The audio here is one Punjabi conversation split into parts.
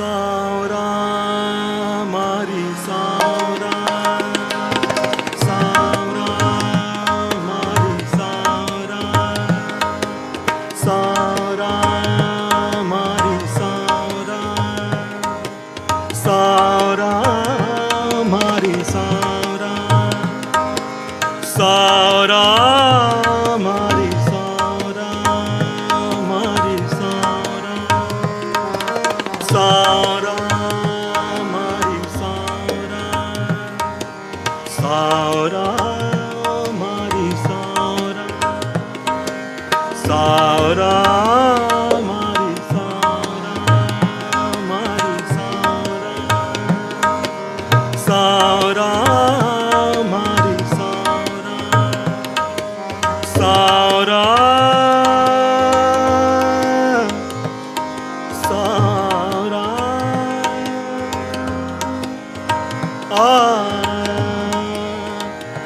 saura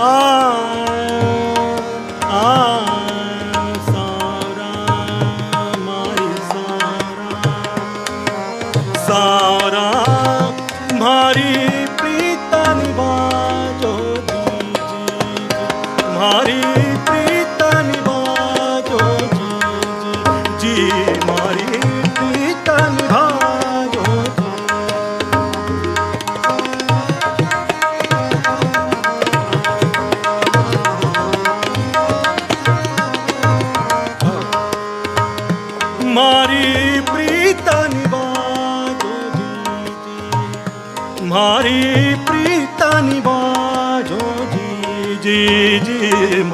Oh. yiğidim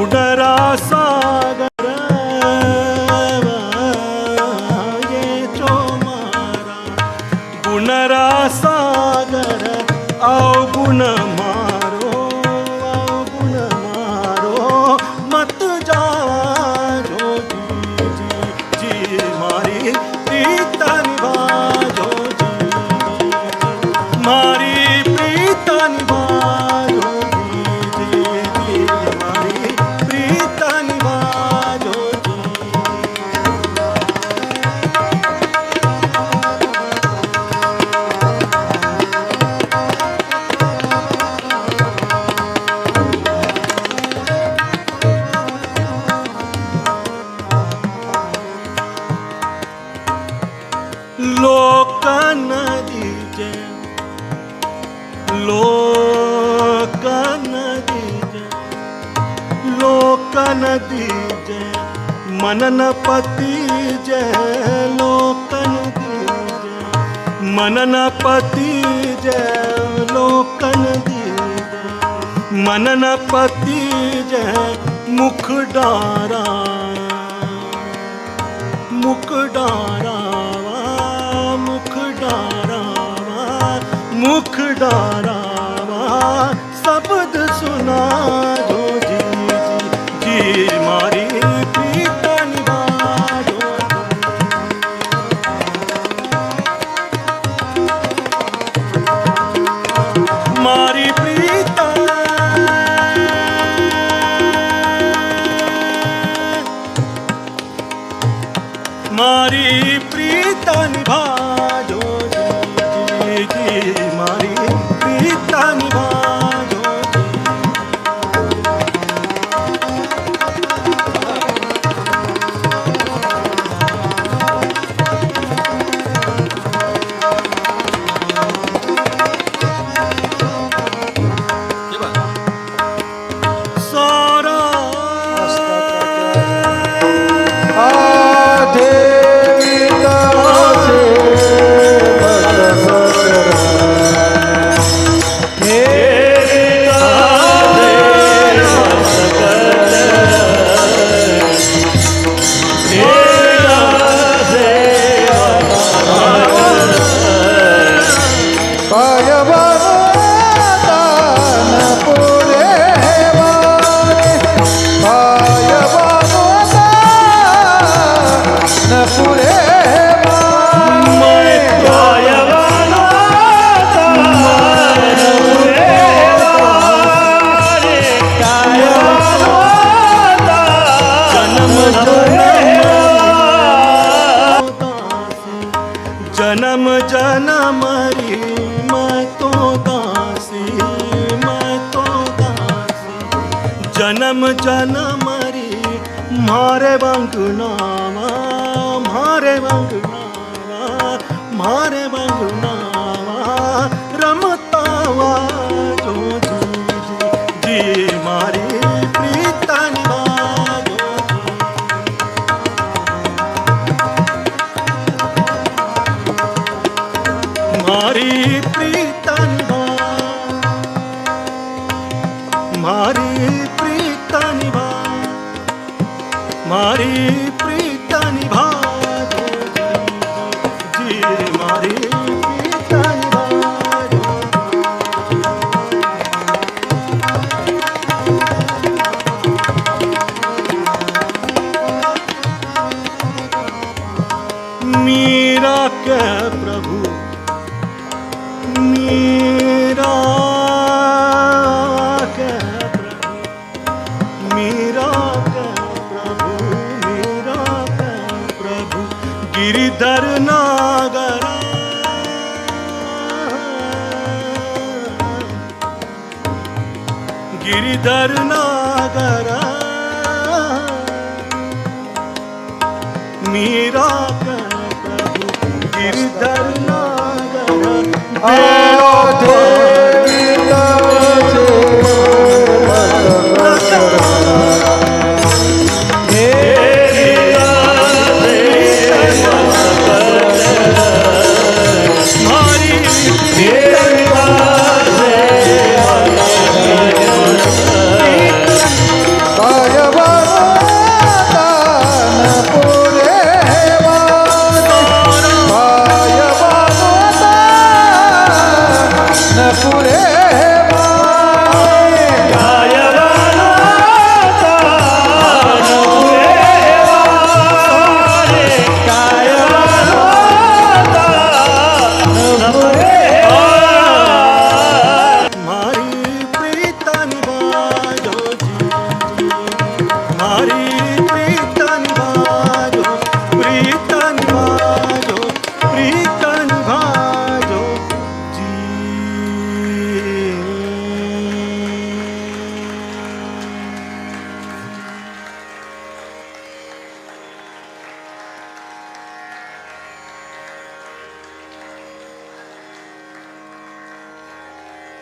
உடராசா ਲੋਕਾਂ ਦੀ ਜੈ। ਲੋਕਾਂ ਦੀ ਜੈ। ਲੋਕਾਂ ਦੀ ਜੈ। ਮਨਨ ਪਤੀ ਜੈ, ਲੋਕਾਂ ਦੀ ਜੈ। ਮਨਨ ਪਤੀ ਜੈ, ਲੋਕਾਂ ਦੀ ਮਨਨ ਪਤੀ ਜੈ, ਮੁਖ ਡਾਰਾ। ਮੁਖ ਡਾਰਾ। ਮੁਖ ਡਾਰਾਵਾ ਸ਼ਬਦ ਸੁਣਾ ਜਨਮ ਜਨਮ ਰੀ, ਮੈਂ ਤੋ ਦਾਸੀ ਮੈਂ ਤੋ ਦਾਸੀ ਜਨਮ ਜਨਮ ਰੀ, ਮਾਰੇ ਵਾਂਗ ਨਾਵਾ, ਮਾਰੇ ਵਾਂਗ ਨਾਵਾ, ਮਾਰੇ ਵਾਂਗ गिरिधर नागरा गिरिधर नागरा मीरा का प्रभु गिरधर नागर